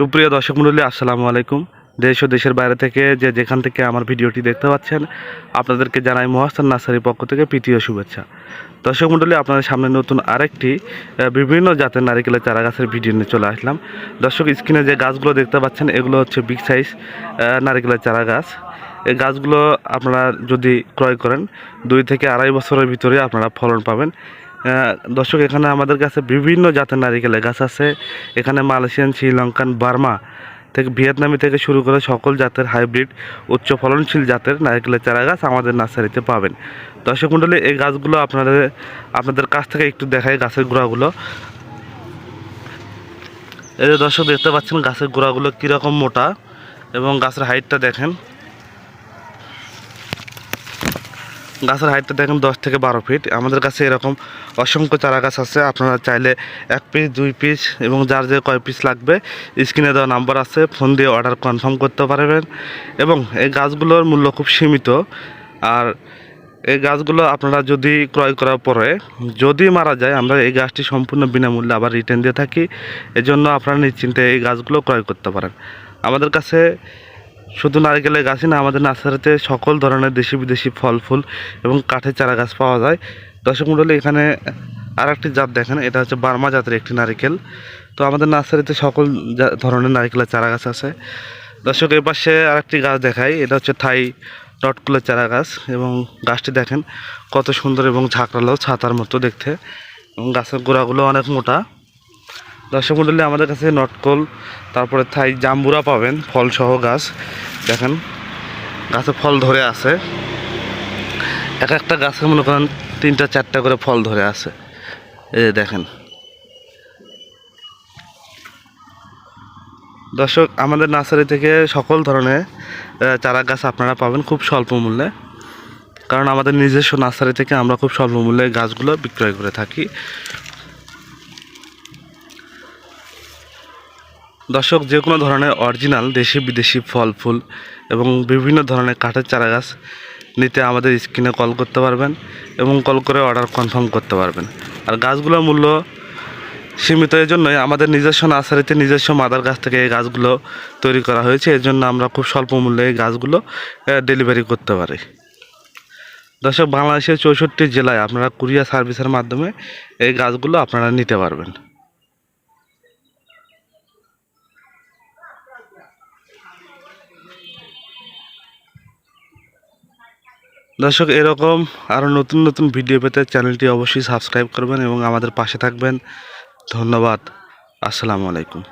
সুপ্রিয় দর্শক মণ্ডলী, আসসালামু আলাইকুম। দেশ ও দেশের বাইরে থেকে যে যেখান থেকে আমার ভিডিওটি দেখতে পাচ্ছেন, আপনাদেরকে জানাই মহাস্তান নার্সারির পক্ষ থেকে প্রীতীয় শুভেচ্ছা। দর্শক মণ্ডলী, আপনাদের সামনে নতুন আরেকটি বিভিন্ন জাতের নারিকেলের চারা গাছের ভিডিও নিয়ে চলে আসলাম। দর্শক, স্ক্রিনে যে গাছগুলো দেখতে পাচ্ছেন, এগুলো হচ্ছে বিগ সাইজ নারিকেলের চারা গাছ এই গাছগুলো আপনারা যদি ক্রয় করেন, দুই থেকে আড়াই বছরের ভিতরে আপনারা ফলন পাবেন। দর্শক, এখানে আমাদের কাছে বিভিন্ন জাতের নারিকেলের গাছ আছে। এখানে মালয়েশিয়ান, শ্রীলঙ্কান, বার্মা থেকে, ভিয়েতনামি থেকে শুরু করে সকল জাতের হাইব্রিড, উচ্চ ফলনশীল জাতের নারিকেলের চারা গাছ আমাদের নার্সারিতে পাবেন। দর্শক মণ্ডলী, এই গাছগুলো আপনাদের আপনাদের কাছ থেকে একটু দেখাই গাছের গোড়াগুলো। এই যে দর্শক, দেখতে পাচ্ছেন গাছের গোড়াগুলো কীরকম মোটা এবং গাছের হাইটটা দেখেন। গাছের হাইটটা দেখেন দশ থেকে বারো ফিট আমাদের কাছে এরকম অসংখ্য চারা গাছ আছে। আপনারা চাইলে এক পিস দুই পিস এবং যার যে কয় পিস লাগবে স্ক্রিনে দেওয়া নাম্বার আছে। ফোন দিয়ে অর্ডার কনফার্ম করতে পারবেন। এবং এই গাছগুলোর মূল্য খুব সীমিত। আর এই গাছগুলো আপনারা যদি ক্রয় করার পরে যদি মারা যায়, আমরা এই গাছটি সম্পূর্ণ বিনামূল্যে আবার রিটার্ন দিয়ে থাকি। এজন্য আপনারা নিশ্চিন্তে এই গাছগুলো ক্রয় করতে পারেন। আমাদের কাছে শুধু নারকেলের গাছই না, আমাদের নার্সারিতে সকল ধরনের দেশি বিদেশি ফল, ফুল এবং কাঠের চারা গাছ পাওয়া যায়। দর্শক মণ্ডলী, এখানে আর একটি জাত দেখেন, এটা হচ্ছে বার্মা জাতের একটি নারিকেল। তো আমাদের নার্সারিতে সকল ধরনের নারিকেলের চারা গাছ আছে। দর্শক, এর পাশে আরেকটি গাছ দেখাই, এটা হচ্ছে থাই নটকুলের চারা গাছ এবং গাছটি দেখেন কত সুন্দর এবং ঝাঁকড়ালো ছাতার মতো দেখতে। এবং গাছের গোড়াগুলো অনেক মোটা। দর্শক মণ্ডলী আমাদের কাছে নটকল, তারপরে থাই জাম্বুরা পাবেন, ফলসহ গাছ। দেখেন, গাছে ফল ধরে আছে। এক একটা গাছে মনে করেন তিনটা, চারটা করে ফল ধরে আছে। এই দেখেন। দর্শক, আমাদের নার্সারি থেকে সকল ধরনের চারা গাছ আপনারা পাবেন খুব স্বল্প মূল্যে। কারণ আমাদের নিজস্ব নার্সারি থেকে আমরা খুব স্বল্প মূল্যে গাছগুলো বিক্রয় করে থাকি। দর্শক, যে কোনো ধরনের অরিজিনাল দেশি বিদেশি ফল, ফুল এবং বিভিন্ন ধরনের কাঠের চারা গাছ নিতে আমাদের স্ক্রিনে কল করতে পারবেন এবং কল করে অর্ডার কনফার্ম করতে পারবেন। আর গাছগুলোর মূল্য সীমিত এই জন্যই আমাদের নিজস্ব নার্সারিতে নিজস্ব মাদার গাছ থেকে এই গাছগুলো তৈরি করা হয়েছে। এর জন্য আমরা খুব স্বল্প মূল্যে এই গাছগুলো ডেলিভারি করতে পারি। দর্শক, বাংলাদেশের চৌষট্টি জেলায় আপনারা কুরিয়ার সার্ভিসের মাধ্যমে এই গাছগুলো আপনারা নিতে পারবেন। দর্শক, এরকম আরও নতুন নতুন ভিডিও পেতে চ্যানেলটি অবশ্যই সাবস্ক্রাইব করবেন এবং আমাদের পাশে থাকবেন। ধন্যবাদ। আসসালামু আলাইকুম।